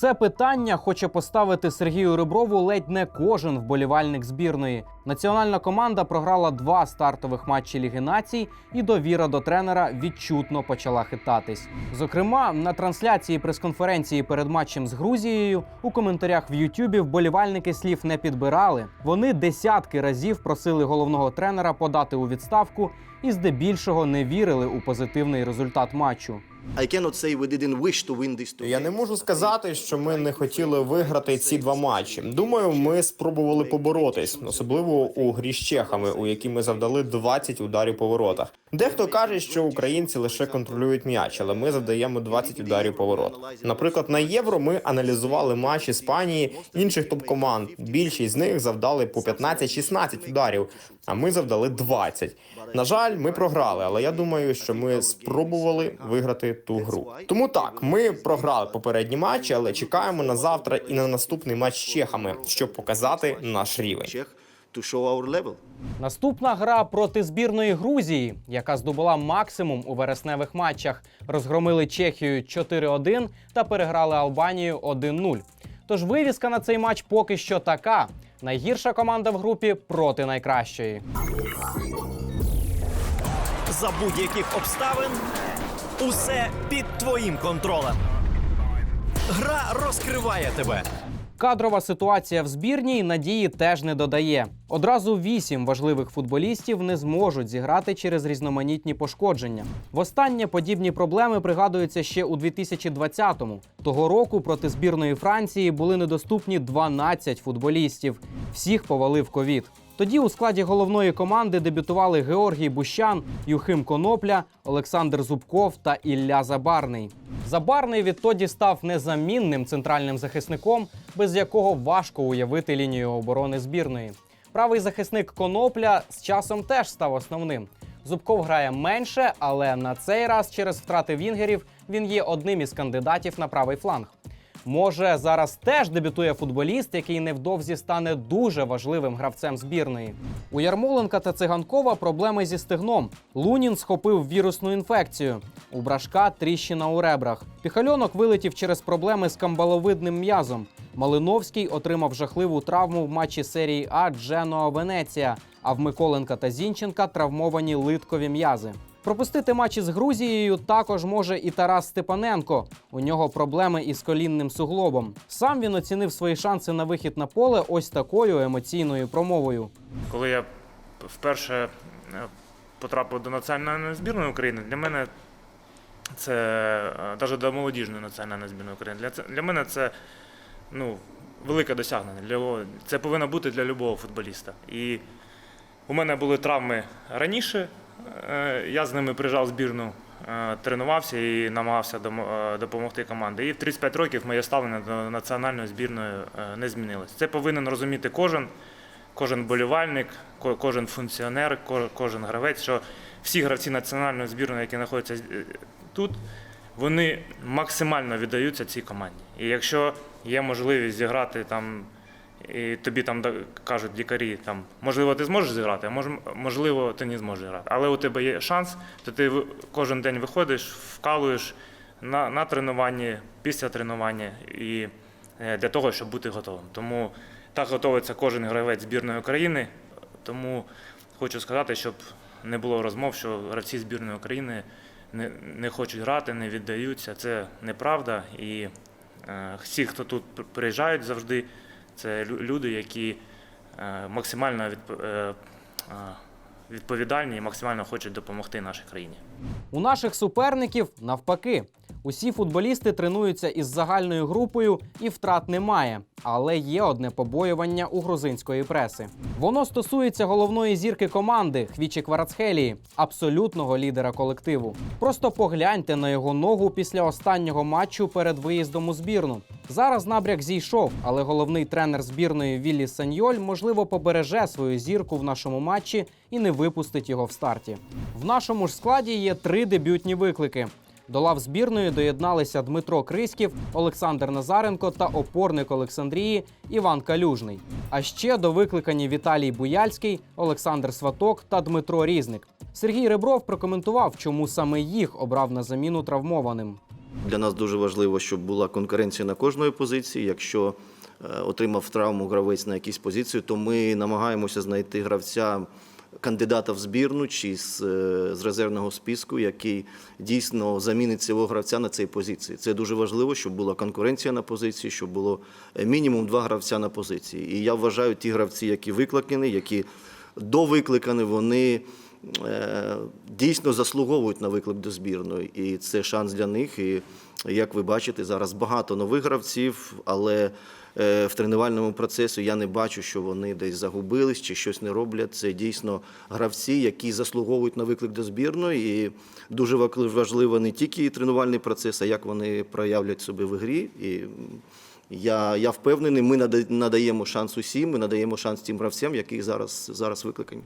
Це питання хоче поставити Сергію Реброву ледь не кожен вболівальник збірної. Національна команда програла два стартових матчі Ліги націй, і довіра до тренера відчутно почала хитатись. Зокрема, на трансляції прес-конференції перед матчем з Грузією у коментарях в Ютубі вболівальники слів не підбирали. Вони десятки разів просили головного тренера подати у відставку і здебільшого не вірили у позитивний результат матчу. Я не можу сказати, що ми не хотіли виграти ці два матчі. Думаю, ми спробували поборотись, особливо у грі з чехами, у якій ми завдали 20 ударів по воротах. Дехто каже, що українці лише контролюють м'яч, але ми завдаємо 20 ударів по ворот. Наприклад, на євро ми аналізували матч Іспанії інших топ-команд. Більшість з них завдали по 15-16 ударів, а ми завдали 20. На жаль, ми програли, але я думаю, що ми спробували виграти ту гру. Тому так, ми програли попередні матчі, але чекаємо на завтра і на наступний матч з чехами, щоб показати наш рівень. Czech to show our level. Наступна гра проти збірної Грузії, яка здобула максимум у вересневих матчах, розгромили Чехію 4-1 та переграли Албанію 1-0. Тож вивіска на цей матч поки що така: найгірша команда в групі проти найкращої. За будь-яких обставин усе під твоїм контролем. Гра розкриває тебе. Кадрова ситуація в збірній надії теж не додає. Одразу вісім важливих футболістів не зможуть зіграти через різноманітні пошкодження. Востаннє подібні проблеми пригадуються ще у 2020-му. Того року проти збірної Франції були недоступні 12 футболістів. Всіх повалив ковід. Тоді у складі головної команди дебютували Георгій Бущан, Юхим Конопля, Олександр Зубков та Ілля Забарний. Забарний відтоді став незамінним центральним захисником, без якого важко уявити лінію оборони збірної. Правий захисник Конопля з часом теж став основним. Зубков грає менше, але на цей раз через втрати вінгерів він є одним із кандидатів на правий фланг. Може, зараз теж дебютує футболіст, який невдовзі стане дуже важливим гравцем збірної. У Ярмоленка та Циганкова проблеми зі стегном. Лунін схопив вірусну інфекцію. У брашка тріщина у ребрах. Піхальонок вилетів через проблеми з камбаловидним м'язом. Малиновський отримав жахливу травму в матчі серії А Дженоа Венеція. А в Миколенка та Зінченка травмовані литкові м'язи. Пропустити матчі з Грузією також може і Тарас Степаненко. У нього проблеми із колінним суглобом. Сам він оцінив свої шанси на вихід на поле ось такою емоційною промовою. Коли я вперше е, потрапив до національної збірної України, для мене це навіть до молодіжної національної збірної України. Для, для мене це ну, велике досягнення. Для, це повинно бути для будь-якого футболіста. І у мене були травми раніше. Е, Я з ними приїжджав збірну, е, тренувався і намагався е, допомогти команді. І в 35 років моє ставлення до національної збірної не змінилось. Це повинен розуміти кожен кожен болівальник, кожен функціонер, кожен гравець, що всі гравці національної збірної, які знаходяться тут, вони максимально віддаються цій команді. І якщо є можливість зіграти там, і тобі там кажуть лікарі, там, можливо, ти зможеш зіграти, а мож- можливо, ти не зможеш зіграти. Але у тебе є шанс, то ти кожен день виходиш, вкалуєш на, на тренуванні, після тренування і е, для того, щоб бути готовим. Тому так готується кожен гравець збірної України. Тому хочу сказати, щоб не було розмов, що гравці збірної України не, не хочуть грати, не віддаються. Це неправда. І е, всі, хто тут приїжджають завжди, це лю- люди, які е, максимально е, відповідальні і максимально хочуть допомогти нашій країні. У наших суперників навпаки. Усі футболісти тренуються із загальною групою і втрат немає. Але є одне побоювання у грузинської преси. Воно стосується головної зірки команди Хвічі Кварацхелії, абсолютного лідера колективу. Просто погляньте на його ногу після останнього матчу перед виїздом у збірну. Зараз набряк зійшов, але головний тренер збірної Віллі Саньоль можливо побереже свою зірку в нашому матчі і не випустить його в старті. В нашому ж складі є три дебютні виклики. До лав збірної доєдналися Дмитро Криськів, Олександр Назаренко та опорник Олександрії Іван Калюжний. А ще до викликані Віталій Буяльський, Олександр Сваток та Дмитро Різник. Сергій Ребров прокоментував, чому саме їх обрав на заміну травмованим. Для нас дуже важливо, щоб була конкуренція на кожної позиції. Якщо е, отримав травму гравець на якійсь позиції, то ми намагаємося знайти гравця. Кандидата в збірну чи з, е, з резервного списку, який дійсно замінить цього гравця на цій позиції. Це дуже важливо, щоб була конкуренція на позиції, щоб було е, мінімум два гравця на позиції. І я вважаю, ті гравці, які викликані, які довикликані, вони е, дійсно заслуговують на виклик до збірної. І це шанс для них. І як ви бачите, зараз багато нових гравців, але в тренувальному процесі я не бачу, що вони десь загубились чи щось не роблять. Це дійсно гравці, які заслуговують на виклик до збірної. І дуже важливо не тільки тренувальний процес, а як вони проявлять себе в грі. І я, я впевнений, ми надаємо шанс усім, ми надаємо шанс тим гравцям, які зараз, зараз викликані.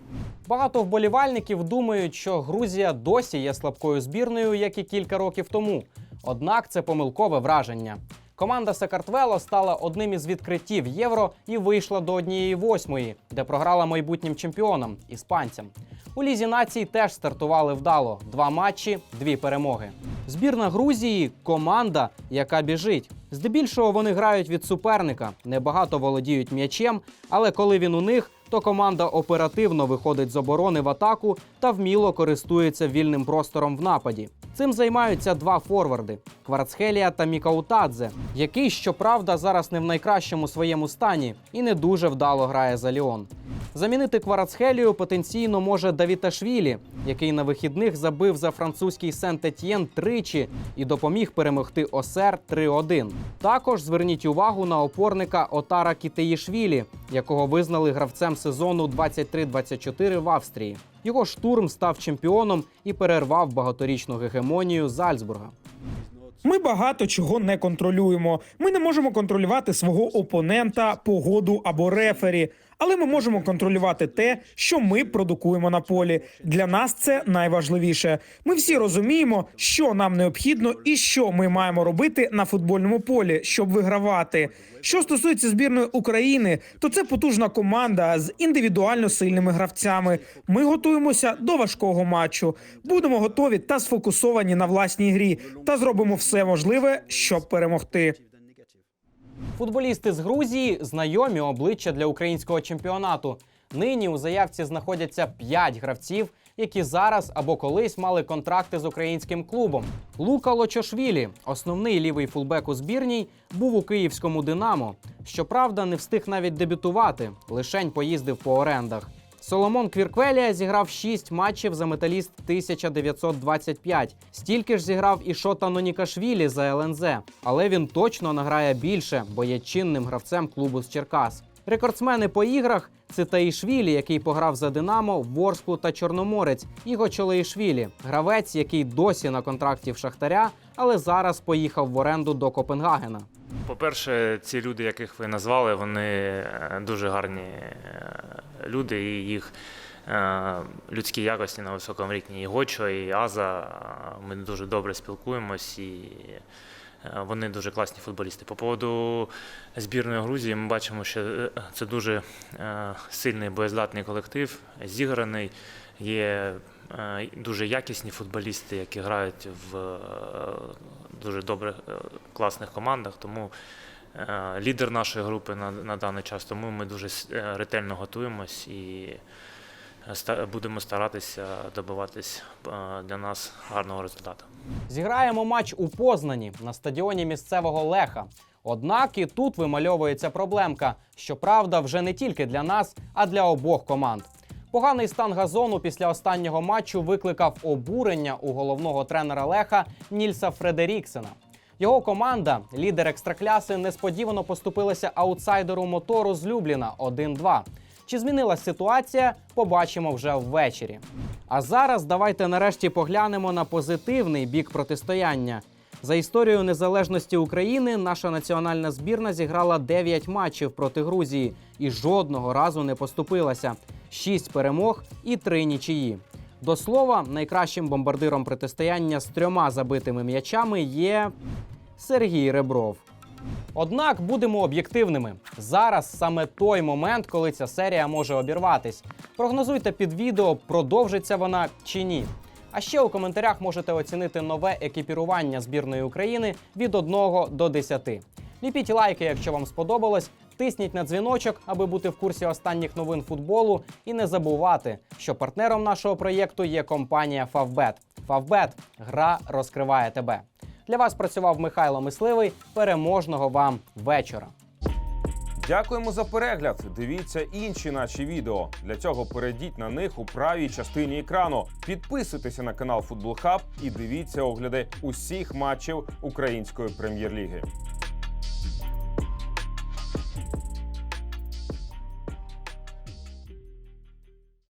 Багато вболівальників думають, що Грузія досі є слабкою збірною, як і кілька років тому. Однак це помилкове враження. Команда Сакартвело стала одним із відкриттів євро і вийшла до однієї восьмої, де програла майбутнім чемпіонам іспанцям. У лізі націй теж стартували вдало: два матчі, дві перемоги. Збірна Грузії команда, яка біжить. Здебільшого вони грають від суперника, небагато володіють м'ячем, але коли він у них, то команда оперативно виходить з оборони в атаку та вміло користується вільним простором в нападі. Цим займаються два форварди Кварцхелія та Мікаутадзе, який, щоправда, зараз не в найкращому своєму стані і не дуже вдало грає за Ліон. Замінити Кварацхелію потенційно може Давіташвілі, який на вихідних забив за французький Сент-Етьєн тричі і допоміг перемогти Осер 3-1. Також зверніть увагу на опорника Отара Кітеїшвілі, якого визнали гравцем сезону 23-24 в Австрії. Його штурм став чемпіоном і перервав багаторічну гегемонію Зальцбурга. Ми багато чого не контролюємо. Ми не можемо контролювати свого опонента, погоду або рефері. Але ми можемо контролювати те, що ми продукуємо на полі. Для нас це найважливіше. Ми всі розуміємо, що нам необхідно і що ми маємо робити на футбольному полі, щоб вигравати. Що стосується збірної України, то це потужна команда з індивідуально сильними гравцями. Ми готуємося до важкого матчу. Будемо готові та сфокусовані на власній грі та зробимо все можливе, щоб перемогти. Футболісти з Грузії знайомі обличчя для українського чемпіонату. Нині у заявці знаходяться 5 гравців, які зараз або колись мали контракти з українським клубом. Лука Лочошвілі, основний лівий фулбек у збірній, був у київському Динамо. Щоправда, не встиг навіть дебютувати, лишень поїздив по орендах. Соломон Квірквелія зіграв 6 матчів за металіст 1925. Стільки ж зіграв і Шота Нонікашвілі за ЛНЗ, але він точно награє більше, бо є чинним гравцем клубу з Черкас. Рекордсмени по іграх це Таїшвілі, який пограв за Динамо, Ворсклу та Чорноморець, і Гочолеїшвілі, гравець, який досі на контракті в Шахтаря, але зараз поїхав в оренду до Копенгагена. По-перше, ці люди, яких ви назвали, вони е, дуже гарні е, люди, і їх е, людські якості на високому рівні. І Гочо, і Аза. Ми дуже добре спілкуємось, і вони дуже класні футболісти. По поводу збірної Грузії, ми бачимо, що е, це дуже е, сильний боєздатний колектив, зіграний. Є е, дуже якісні футболісти, які грають в е, дуже добрих, е, класних командах. Тому е, лідер нашої групи на, на даний час, тому ми дуже е, ретельно готуємось і е, будемо старатися добиватись е, для нас гарного результату. Зіграємо матч у Познані на стадіоні місцевого Леха. Однак і тут вимальовується проблемка. Щоправда, вже не тільки для нас, а для обох команд. Поганий стан газону після останнього матчу викликав обурення у головного тренера Леха Нільса Фредеріксена. Його команда, лідер екстракляси, несподівано поступилася аутсайдеру мотору з Любліна 1-2. Чи змінилась ситуація, побачимо вже ввечері. А зараз давайте нарешті поглянемо на позитивний бік протистояння. За історією незалежності України наша національна збірна зіграла 9 матчів проти Грузії і жодного разу не поступилася. 6 перемог і 3 нічиї. До слова, найкращим бомбардиром протистояння з трьома забитими м'ячами є Сергій Ребров. Однак будемо об'єктивними. Зараз саме той момент, коли ця серія може обірватись. Прогнозуйте під відео, продовжиться вона чи ні. А ще у коментарях можете оцінити нове екіпірування збірної України від 1 до 10. Ліпіть лайки, якщо вам сподобалось. Тисніть на дзвіночок, аби бути в курсі останніх новин футболу. І не забувати, що партнером нашого проєкту є компанія Favbet. Favbet – гра розкриває тебе. Для вас працював Михайло Мисливий. Переможного вам вечора. Дякуємо за перегляд. Дивіться інші наші відео. Для цього перейдіть на них у правій частині екрану. Підписуйтеся на канал Футбол Хаб і дивіться огляди усіх матчів української прем'єр-ліги.